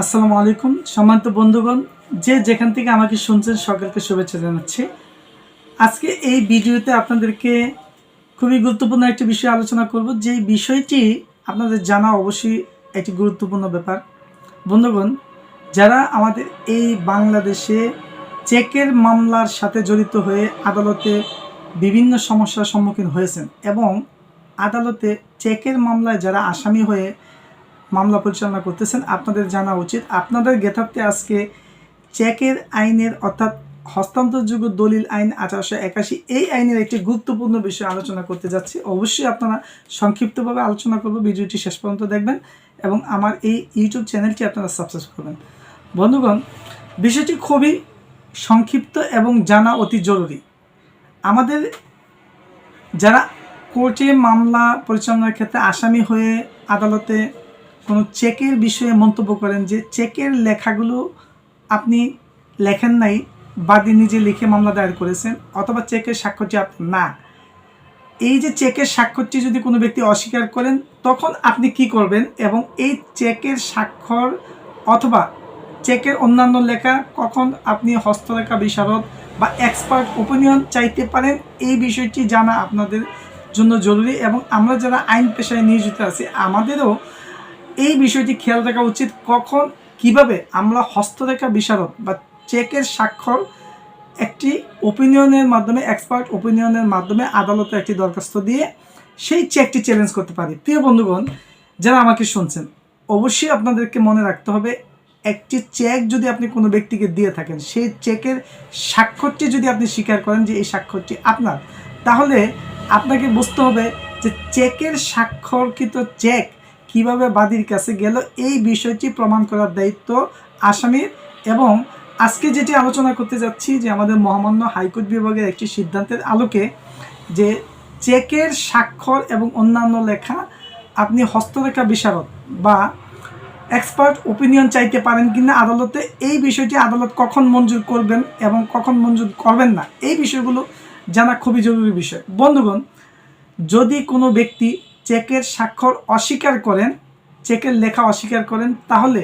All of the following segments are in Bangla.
আসসালামু আলাইকুম। সম্মানিত বন্ধুগণ, যে যেখান থেকে আমাকে শুনছেন, সকলকে শুভেচ্ছা জানাচ্ছি। আজকে এই ভিডিওতে আপনাদেরকে খুবই গুরুত্বপূর্ণ একটি বিষয় আলোচনা করব। যে বিষয়টি আপনাদের জানা অবশ্যই একটি গুরুত্বপূর্ণ ব্যাপার। বন্ধুগণ, যারা আমাদের এই বাংলাদেশে চেকের মামলার সাথে জড়িত হয়ে আদালতে বিভিন্ন সমস্যার সম্মুখীন হয়েছেন এবং আদালতে চেকের মামলায় যারা আসামি হয়ে মামলা পরিচালনা করতেছেন। আপনাদের জানা উচিত। আপনাদের গেথাপতে আজকে চেকের আইনের অর্থাৎ হস্তান্তরযোগ্য দলিল আইন আঠারোশো একাশি, এই আইনের একটি গুরুত্বপূর্ণ বিষয় আলোচনা করতে যাচ্ছি। অবশ্যই আপনারা সংক্ষিপ্তভাবে আলোচনা করব। ভিডিওটি শেষ পর্যন্ত দেখবেন এবং আমার এই ইউটিউব চ্যানেলটি আপনারা সাবস্ক্রাইব করবেন। বন্ধুগণ, বিষয়টি খুবই সংক্ষিপ্ত এবং জানা অতি জরুরি। আমাদের যারা কোর্টে মামলা পরিচালনার ক্ষেত্রে আসামি হয়ে আদালতে কোনো চেকের বিষয়ে মন্তব্য করেন যে চেকের লেখাগুলো আপনি লেখেন নাই, বাদী নিজে লিখে মামলা দায়ের করেছেন, অথবা চেকের স্বাক্ষরটি আপনি না। এই যে চেকের স্বাক্ষরটি যদি কোনো ব্যক্তি অস্বীকার করেন, তখন আপনি কি করবেন? এবং এই চেকের স্বাক্ষর অথবা চেকের অন্যান্য লেখা কখন আপনি হস্তরেখা বিশারদ বা এক্সপার্ট ওপিনিয়ন চাইতে পারেন, এই বিষয়টি জানা আপনাদের জন্য জরুরি। এবং আমরা যারা আইন পেশায় নিয়োজিত আছি, আমাদেরও এই বিষয়টি খেয়াল রাখা উচিত কখন, কীভাবে আমরা হস্তরেখা বিশারদ বা চেকের স্বাক্ষর একটি ওপিনিয়নের মাধ্যমে এক্সপার্ট ওপিনিয়নের মাধ্যমে আদালতে একটি দরখাস্ত দিয়ে সেই চেকটি চ্যালেঞ্জ করতে পারি। প্রিয় বন্ধুগণ, যারা আমাকে শুনছেন, অবশ্যই আপনাদেরকে মনে রাখতে হবে, একটি চেক যদি আপনি কোনো ব্যক্তিকে দিয়ে থাকেন, সেই চেকের স্বাক্ষরটি যদি আপনি স্বীকার করেন যে এই স্বাক্ষরটি আপনার, তাহলে আপনাকে বুঝতে হবে যে চেকের স্বাক্ষরকৃত চেক কীভাবে বাদীর কাছে গেল এই বিষয়টি প্রমাণ করার দায়িত্ব আসামির। এবং আজকে যেটি আলোচনা করতে যাচ্ছি যে আমাদের মহামান্য হাইকোর্ট বিভাগের একটি সিদ্ধান্তের আলোকে যে চেকের স্বাক্ষর এবং অন্যান্য লেখা আপনি হস্তরেখা বিশারদ বা এক্সপার্ট ওপিনিয়ন চাইতে পারেন কিনা আদালতে, এই বিষয়টি আদালত কখন মঞ্জুর করবেন এবং কখন মঞ্জুর করবেন না, এই বিষয়গুলো জানা খুবই জরুরি বিষয়। বন্ধুগণ, যদি কোনো ব্যক্তি চেকের স্বাক্ষর অস্বীকার করেন, চেকের লেখা অস্বীকার করেন, তাহলে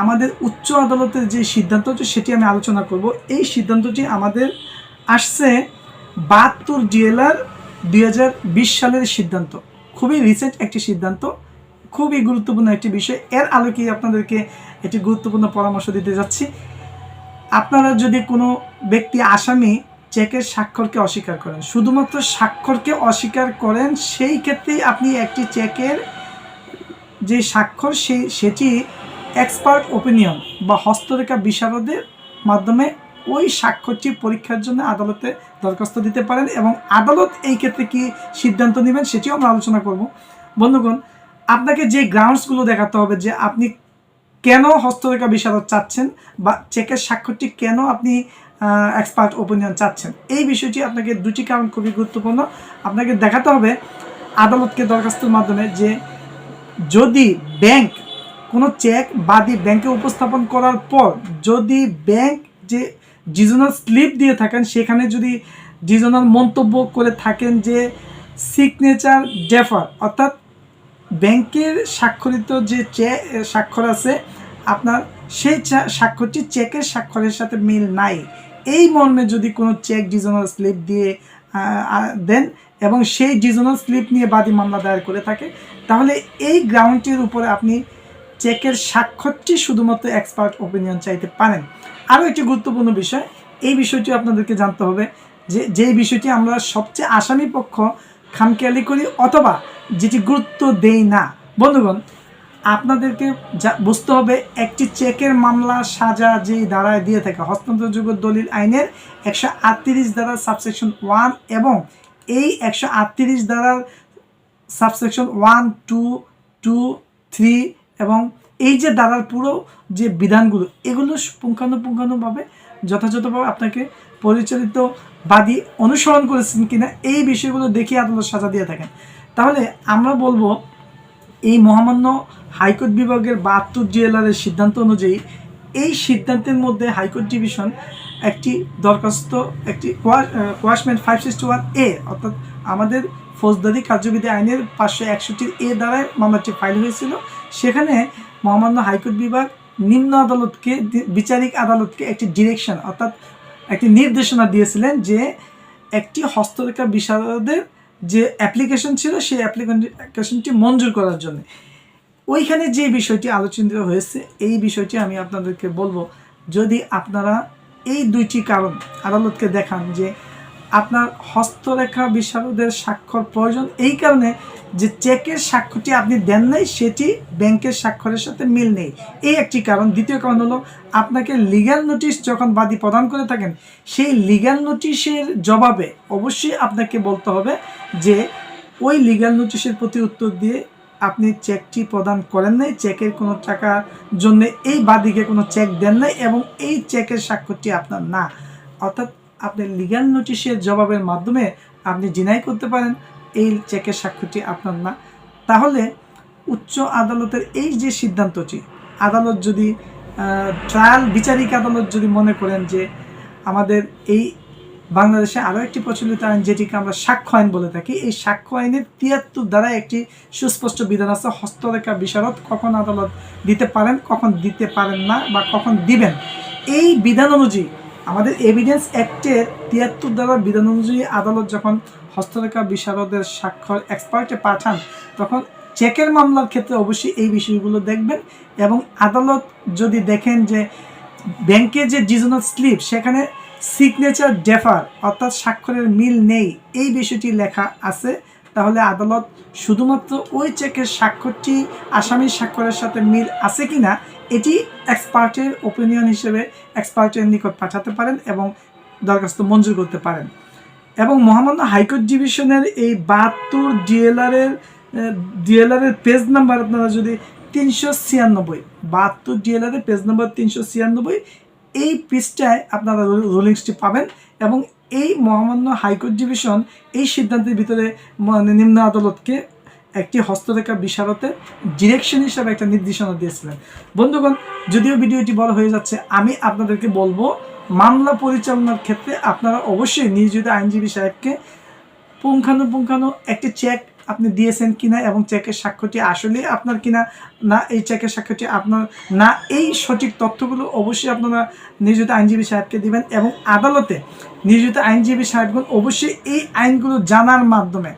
আমাদের উচ্চ আদালতের যে সিদ্ধান্তটি সেটি আমি আলোচনা করব। এই সিদ্ধান্তটি আমাদের আসছে বাহাত্তর ডিএলআর দু হাজার বিশ সালের সিদ্ধান্ত। খুবই রিসেন্ট একটি সিদ্ধান্ত, খুবই গুরুত্বপূর্ণ একটি বিষয়। এর আলোকে আপনাদেরকে একটি গুরুত্বপূর্ণ পরামর্শ দিতে যাচ্ছি। আপনারা যদি কোনো ব্যক্তি আসামি চেকের স্বাক্ষরকে অস্বীকার করেন। শুধুমাত্র স্বাক্ষরকে অস্বীকার করেন, সেই ক্ষেত্রেই আপনি একটি চেকের যে স্বাক্ষর, সেই, সেটি এক্সপার্ট ওপিনিয়ন বা হস্তরেখা বিশারদের মাধ্যমে ওই স্বাক্ষরটি পরীক্ষার জন্য আদালতে দরখাস্ত দিতে পারেন এবং আদালত এই ক্ষেত্রে কি সিদ্ধান্ত নেবেন সেটিও আমরা আলোচনা করব। বন্ধুগণ, আপনাকে যে গ্রাউন্ডসগুলো দেখাতে হবে যে আপনি কেন হস্তরেখা বিশারদ চাচ্ছেন বা চেকের স্বাক্ষরটি কেন আপনি এক্সপার্ট ওপিনিয়ন চাচ্ছেন। এই বিষয়টি আপনাকে দুটি কারণ খুবই গুরুত্বপূর্ণ। আপনাকে দেখাতে হবে আদালতকে দরখাস্তের মাধ্যমে যে যদি ব্যাংক কোনো চেক বাদী ব্যাংকে উপস্থাপন করার পর যদি ব্যাংক যে ডিজনাল স্লিপ দিয়ে থাকেন, সেখানে যদি ডিজনাল মন্তব্য করে থাকেন যে সিগনেচার ডেফার অর্থাৎ ব্যাংকের স্বাক্ষরিত যে চে স্বাক্ষর আছে, আপনার সেই স্বাক্ষরটি চেকের স্বাক্ষরের সাথে মিল নাই। এই মর্মে যদি কোনো চেক ডিজনাল স্লিপ দিয়ে দেন এবং সেই ডিজনাল স্লিপ নিয়ে বাদী মামলা দায়ের করে থাকে, তাহলে এই গ্রাউন্ডটির উপরে আপনি চেকের স্বাক্ষরটি শুধুমাত্র এক্সপার্ট ওপিনিয়ন চাইতে পারেন। আরও একটি গুরুত্বপূর্ণ বিষয়, এই বিষয়টি আপনাদেরকে জানতে হবে যে, যেই বিষয়টি আমরা সবচেয়ে আসামি পক্ষ খামখেয়ালি করি অথবা যেটি গুরুত্ব দেই না। বন্ধুগণ আপনাদেরকে বুঝতে হবে, একটি চেকের মামলা সাজা যে ধারায় দিয়ে থাকে, হস্তান্তরযোগ্য দলিল আইনের একশো আটত্রিশ ধারা সাবসেকশন ওয়ান এবং এই একশো আটত্রিশ ধারার subsection one, two two, three এবং এই যে দ্বারার পুরো যে বিধানগুলো, এগুলো পুঙ্খানুপুঙ্খানুভাবে যথাযথভাবে আপনাকে পরিচালিত বাদী অনুসরণ করেছেন কিনা, এই বিষয়গুলো দেখে আদালত সাজা দিয়ে থাকেন। তাহলে আমরা বলব এই মহামান্য হাইকোর্ট বিভাগের বাহাত্তর ডিএলআরের সিদ্ধান্ত অনুযায়ী এই সিদ্ধান্তের মধ্যে হাইকোর্ট ডিভিশন একটি দরখাস্ত, একটি quashment five sixty one A, অর্থাৎ আমাদের ফৌজদারি কার্যবিধি আইনের পাঁচশো একষট্টির এ দ্বারায় মামলাটি ফাইল হয়েছিল। সেখানে মহামান্য হাইকোর্ট বিভাগ নিম্ন আদালতকে, বিচারিক আদালতকে একটি ডিরেকশন, অর্থাৎ একটি নির্দেশনা দিয়েছিলেন যে একটি হস্তরেখা বিশারদের যে অ্যাপ্লিকেশন ছিল, সেই অ্যাপ্লিকেশনটি মঞ্জুর করার জন্য। ওইখানে যে বিষয়টি আলোচিত হয়েছে, এই বিষয়টি আমি আপনাদেরকে বলব, যদি আপনারা এই দুইটি কারণ আদালতকে দেখান যে আপনার হস্তরেখা বিশারদের স্বাক্ষর প্রয়োজন। এই কারণে যে চেকের স্বাক্ষরটি আপনি দেন নাই, সেটি ব্যাংকের স্বাক্ষরের সাথে মিল নেই। এই একটি কারণ। দ্বিতীয় কারণ হলো, আপনাকে লিগ্যাল নোটিশ যখন বাদী প্রদান করে থাকেন, সেই লিগ্যাল নোটিশের জবাবে অবশ্যই আপনাকে বলতে হবে যে, ওই লিগ্যাল নোটিশের প্রতি উত্তর দিয়ে আপনি চেকটি প্রদান করেন নাই, চেকের কোনো টাকার জন্য এই বাদীকে কোনো চেক দেন নাই এবং এই চেকের স্বাক্ষরটি আপনার না। অর্থাৎ আপনি লিগ্যাল নোটিশের জবাবের মাধ্যমে আপনি জিনাই করতে পারেন, এই চেকের সাক্ষ্যটি আপনার না। তাহলে উচ্চ আদালতের এই যে সিদ্ধান্তটি, আদালত যদি ট্রায়াল বিচারিক আদালত যদি মনে করেন যে আমাদের এই বাংলাদেশে আরও একটি প্রচলিত আইন যেটিকে আমরা সাক্ষ্য আইন বলে থাকি, এই সাক্ষ্য আইনের তিয়াত্তর দ্বারা একটি সুস্পষ্ট বিধান আছে, হস্তরেখা বিশারদ কখন আদালত দিতে পারেন, কখন দিতে পারেন না বা কখন দিবেন। এই বিধান অনুযায়ী আমাদের এভিডেন্স অ্যাক্টের তিয়াত্তর দ্বারা বিধান অনুযায়ী আদালত যখন হস্তরেখা বিশারদের স্বাক্ষর এক্সপার্টে পাঠান, তখন চেকের মামলার ক্ষেত্রে অবশ্যই এই বিষয়গুলো দেখবেন এবং আদালত যদি দেখেন যে ব্যাংকের যে ডিজনাল স্লিপ সেখানে সিগনেচার ডেফার অর্থাৎ স্বাক্ষরের মিল নেই, এই বিষয়টি লেখা আছে, তাহলে আদালত শুধুমাত্র ওই চেকের স্বাক্ষরটি আসামির স্বাক্ষরের সাথে মিল আছে কিনা এটি এক্সপার্টের ওপিনিয়ন হিসেবে এক্সপার্টের নিকট পাঠাতে পারেন এবং দরখাস্ত মঞ্জুর করতে পারেন। এবং মহামান্য হাইকোর্ট ডিভিশনের এই বাহাত্তর ডিএলআরের ডিএলআরের পেজ নাম্বার আপনারা যদি তিনশো ছিয়ানব্বই, বাহাত্তর ডিএলআরের পেজ নাম্বার তিনশো ছিয়ানব্বই, এই পৃষ্ঠায় আপনারা রুলিংসটি পাবেন এবং এই মহামান্য হাইকোর্ট ডিভিশন এই সিদ্ধান্তের ভিতরে মানে নিম্ন আদালতকে একটি হস্তরেখা বিশারতে ডিরেকশন হিসাবে একটা নির্দেশনা দিয়েছিলেন। বন্ধুগণ, যদিও ভিডিওটি বড় হয়ে যাচ্ছে, আমি আপনাদেরকে বলব, মামলা পরিচালনার ক্ষেত্রে আপনারা অবশ্যই নিয়োজিত আইনজীবী সাহেবকে পুঙ্খানুপুঙ্খানু একটি চেক আপনি দিয়েছেন কিনা এবং চেকের সাক্ষ্যটি আসলে আপনার কিনা, না এই চেকের সাক্ষ্যটি আপনার, না এই সঠিক তথ্যগুলো অবশ্যই আপনারা নিয়োজিত আইনজীবী সাহেবকে দিবেন এবং আদালতে নিয়োজিত আইনজীবী সাহেবগণ অবশ্যই এই আইনগুলো জানার মাধ্যমে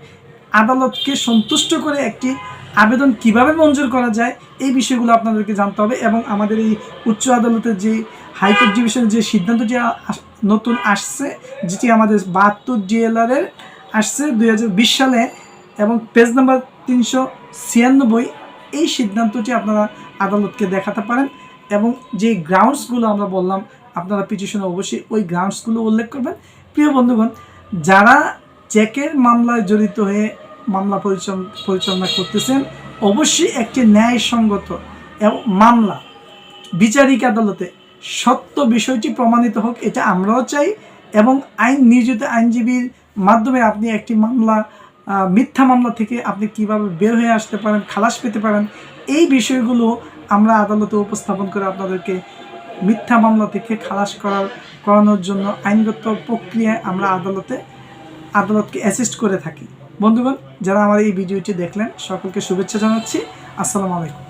আদালতকে সন্তুষ্ট করে একটি আবেদন কীভাবে মঞ্জুর করা যায়, এই বিষয়গুলো আপনাদেরকে জানতে হবে এবং আমাদের এই উচ্চ আদালতের যে হাইকোর্ট ডিভিশনের যে সিদ্ধান্তটি আস- নতুন আসছে, যেটি আমাদের বাহাত্তর ডিএলআরের আসছে দু হাজার বিশ সালে এবং পেজ নাম্বার তিনশো ছিয়ানব্বই, এই সিদ্ধান্তটি আপনারা আদালতকে দেখাতে পারেন এবং যে গ্রাউন্ডসগুলো আমরা বললাম, আপনারা পিটিশনে অবশ্যই ওই গ্রাউন্ডসগুলো উল্লেখ করবেন। প্রিয় বন্ধুগণ, যারা চেকের মামলায় জড়িত হয়ে মামলা পরিচালনা করতেছেন। অবশ্যই একটি ন্যায়সঙ্গত মামলা। বিচারিক আদালতে সত্য বিষয়টি প্রমাণিত হোক, এটা আমরাও চাই এবং আইন নিয়োজিত আইনজীবীর মাধ্যমে আপনি একটি মামলা মিথ্যা মামলা থেকে আপনি কীভাবে বের হয়ে আসতে পারেন, খালাস পেতে পারেন, এই বিষয়গুলো আমরা আদালতে উপস্থাপন করে আপনাদেরকে মিথ্যা মামলা থেকে খালাস করার করানোর জন্য আইনগত প্রক্রিয়ায় আমরা আদালতে আদালতকে অ্যাসিস্ট করে থাকি। বন্ধুগণ যারা আমার এই ভিডিওটি দেখলেন সকলকে শুভেচ্ছা জানাচ্ছি। আসসালামু আলাইকুম।